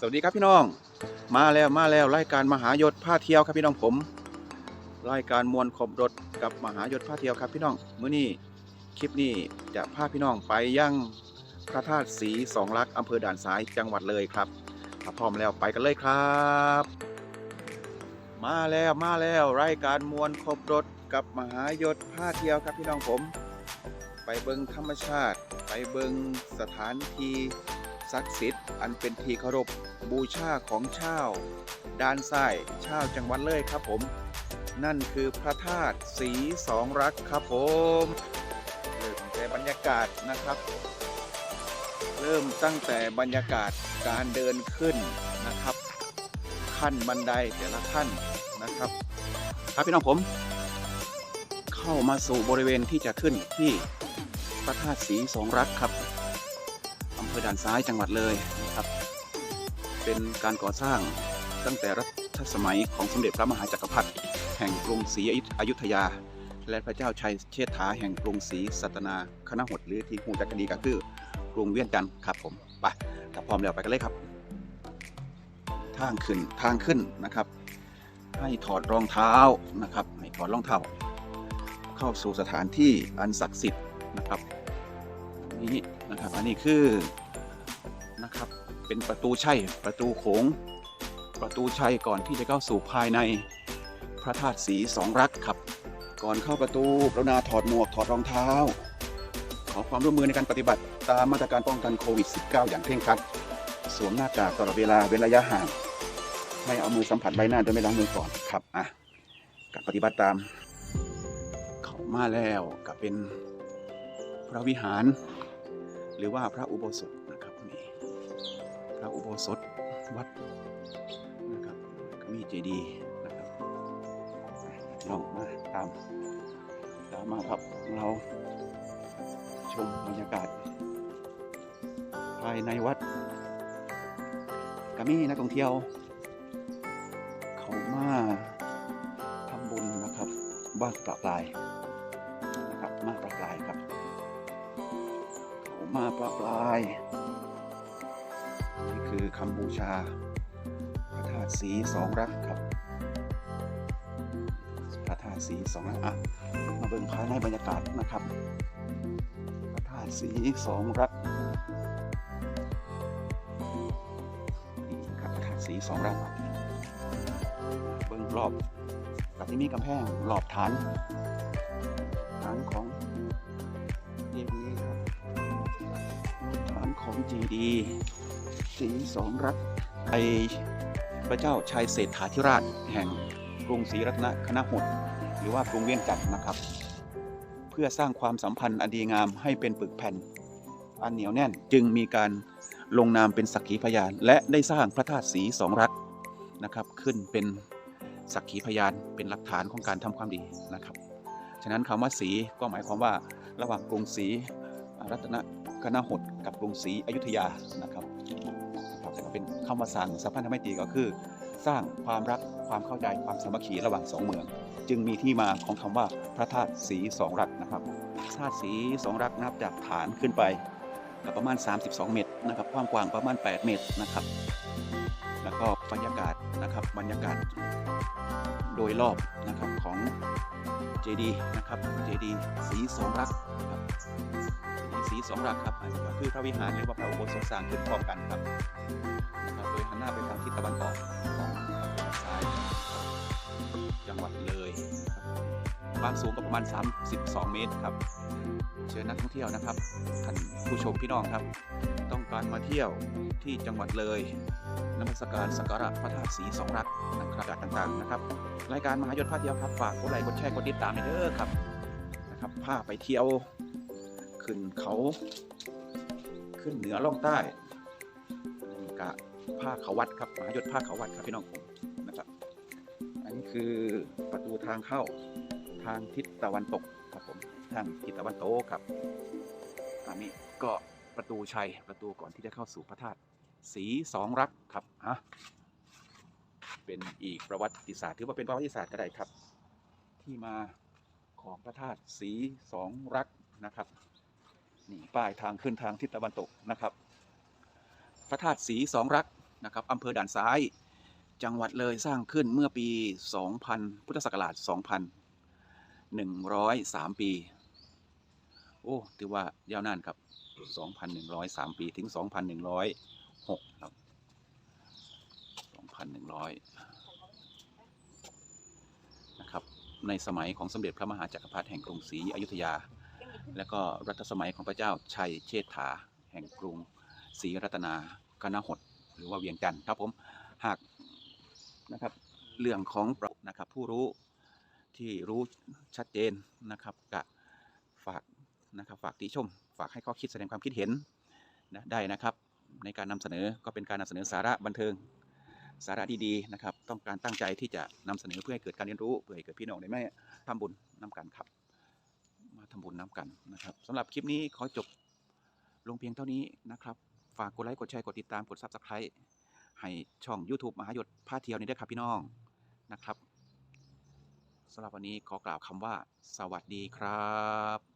สวัสดีครับพี่น้อง มาแล้วมาแล้วรายการมหายศพาเที่ยวครับพี่น้องผม รายการมวลขบรถกับมหายศพาเที่ยวครับพี่น้องเมื้อนี้คลิปนี้จะพาพี่น้องไปยังพระธาตุศรีสองลักษ์อำเภอด่านซ้ายจังหวัดเลยครับถ้าพร้อมแล้วไปกันเลยครับ มาแล้วมาแล้วรายการมวลขบรถกับมหายศพาเที่ยวครับพี่น้องผม ไปเบิงธรรมชาติ ไปเบิงสถานที่ ศักดิ์สิทธิ์อันเป็นที่เคารพบูชาของชาว ด้านซ้ายชาวจังหวัดเลยครับผม นั่นคือพระธาตุสีสองรักครับผมเริ่มแต่บรรยากาศนะครับ เริ่มตั้งแต่บรรยากาศการเดินขึ้นนะครับ ขั้นบันไดแต่ละขั้นนะครับ ครับพี่น้องผม เข้ามาสู่บริเวณที่จะขึ้นที่พระธาตุสีสองรักครับ ด่านซ้ายจังหวัดเลยนะครับ เป็นการก่อสร้างตั้งแต่รัชสมัยของสมเด็จพระมหาจักรพรรดิแห่งกรุงศรีอยุธยา และพระเจ้าชัยเชษฐาแห่งกรุงศรีสัตนาคณะหดหรือที่หูจักรดีก็คือกรุงเวียงจันทร์ครับผมไปถ้าพร้อมแล้วไปกันเลยครับ ทางขึ้นทางขึ้นนะครับ ให้ถอดรองเท้านะครับให้ถอดรองเท้าเข้าสู่สถานที่อันศักดิ์สิทธิ์นะครับนี่นะครับอันนี้คือ นะครับ เป็นประตูชัยประตูโขง ประตูชัยก่อนที่จะเข้าสู่ภายในพระธาตุสีสองรักครับ ก่อนเข้าประตูกรุณาถอดหมวกถอดรองเท้า ขอความร่วมมือในการปฏิบัติตามมาตรการป้องกันโควิด -19 อย่างเคร่งครัด สวมหน้ากากตลอดเวลาเว้นระยะห่าง ไม่เอามือสัมผัสใบหน้าโดยไม่ล้างมือก่อนครับอะการปฏิบัติตาม เข้ามาแล้วก็เป็นพระวิหาร หรือว่าพระอุโบสถ พระอุโบสถวัดนะครับกมีเจดีย์นะครับลองมาตามตามมาครับเราชมบรรยากาศ ภายในวัดก็มีนักท่องเที่ยว เขามาทำบุญนะครับบ้านประปรายนะครับมาประปรายครับ เขามาประปราย คือคำบูชาพระธาตุสีสองรักครับพระธาตุสีสองรักอะมาเบิ่งภายในบรรยากาศนะครับพระธาตุสีสองรักนี่ครับพระธาตุสีสองรักเบิ้งรอบกับที่มีกำแพงรอบฐานฐานของเจดีย์ครับฐานของเจดี ย์สีสองรัฐไอพระเจ้าชัยเศรษฐาธิราชแห่งกรุงศรีรัตนคณะหดหรือว่ากรุงเวียงจันทร์นะครับ เพื่อสร้างความสัมพันธ์อันดีงามให้เป็นปึกแผ่น อันเหนียวแน่นจึงมีการลงนามเป็นสักขีพยาน และได้สร้างพระธาตุสีสองรัฐนะครับ ขึ้นเป็นสักขีพยานเป็นหลักฐานของการทำความดีนะครับ ฉะนั้นคำว่าสีก็หมายความว่าระหว่างกรุงศรีรัตนคณหดกับกรุงศรีอยุธยานะครับ แต่ก็เป็นคำว่าสั่งสัมพันธไมตรีก็คือ สร้างความรักความเข้าใจความสามัคคีระหว่างสองเมือง จึงมีที่มาของคำว่าพระธาตุสีสองรักนะครับธาตุสีสองรักนับจากฐานขึ้นไปก็ประมาณ 32 เมตรนะครับความกว้างประมาณ 8 เมตรนะครับ แล้วก็บรรยากาศนะครับบรรยากาศโดยรอบนะครับของเจดีนะครับเจดีสีสองรักครับ สีสองรักครับอันนี้ก็คือพระวิหารหรือว่าพระอุโบสถสร้างขึ้นพร้อมกันครับนะครับโดยหันหน้าไปทางทิศตะวันออกของซ้ายจังหวัดเลยความสูงก็ประมาณ 32 เมตรครับ เชิญนักท่องเที่ยวนะครับท่านผู้ชมพี่น้องครับ ต้องการมาเที่ยวที่จังหวัดเลยนมัสการสักการะพระธาตุสีสองรักนะครับต่างๆนะครับ รายการมหายศพาเที่ยวครับฝากกดไลค์กดแชร์กดติดตามเด้อครับนะครับพาไปเที่ยว ขึ้นเขา ขึ้นเหนือล่องใต้กะผ้าเขาวัดครับมหายศผ้าเขาวัดครับพี่น้องผมนะครับ อันนี้คือประตูทางเข้าทางทิศตะวันตกครับผมทางทิศตะวันตกครับอันนี้ก็ประตูชัยประตูก่อนที่จะเข้าสู่พระธาตุสีสองรักครับฮะเป็นอีกประวัติศาสตร์ถือว่าเป็นประวัติศาสตร์ก็ได้ครับ ที่มาของพระธาตุสีสองรักนะครับ นี่ป้ายทางขึ้นทางทิศตะวันตกนะครับ พระธาตุสีสองรักนะครับอำเภอด่านซ้าย จังหวัดเลยสร้างขึ้นเมื่อปี 2000 พุทธศักราช 2103 ปี โอ้ถือว่ายาวนานครับ 2,103 ปีถึง 2,106 ครับ 2,100 นะครับ ในสมัยของสมเด็จพระมหาจักรพรรดิแห่งกรุงศรีอยุธยา และก็รัชสมัยของพระเจ้าชัยเชษฐา แห่งกรุงศรีรัตนากนหดหรือว่าเวียงจันทร์ครับผมหากนะครับเรื่องของประนะครับผู้รู้ที่รู้ชัดเจนนะครับกะฝากนะครับฝากติชม ฝากให้ข้อคิดแสดงความคิดเห็นนะได้นะครับ ในการนำเสนอก็เป็นการนำเสนอสาระบันเทิงสาระดีๆนะครับ ต้องการตั้งใจที่จะนำเสนอเพื่อให้เกิดการเรียนรู้เพื่อให้เกิดพี่น้องได้ไม่ทำบุญนำกันครับำบุญน้ากันนะครับสำหรับคลิปนี้ขอจบลงเพียงเท่านี้นะครับ ฝากกดไลค์กดแชร์กดติดตามกดซับสไครต์ให้ช่อง YouTube มหายศพาเที่ยวนี้ด้วยครับพี่น้องนะครับสำหรับวันนี้ขอกล่าวคำว่า สวัสดีครับ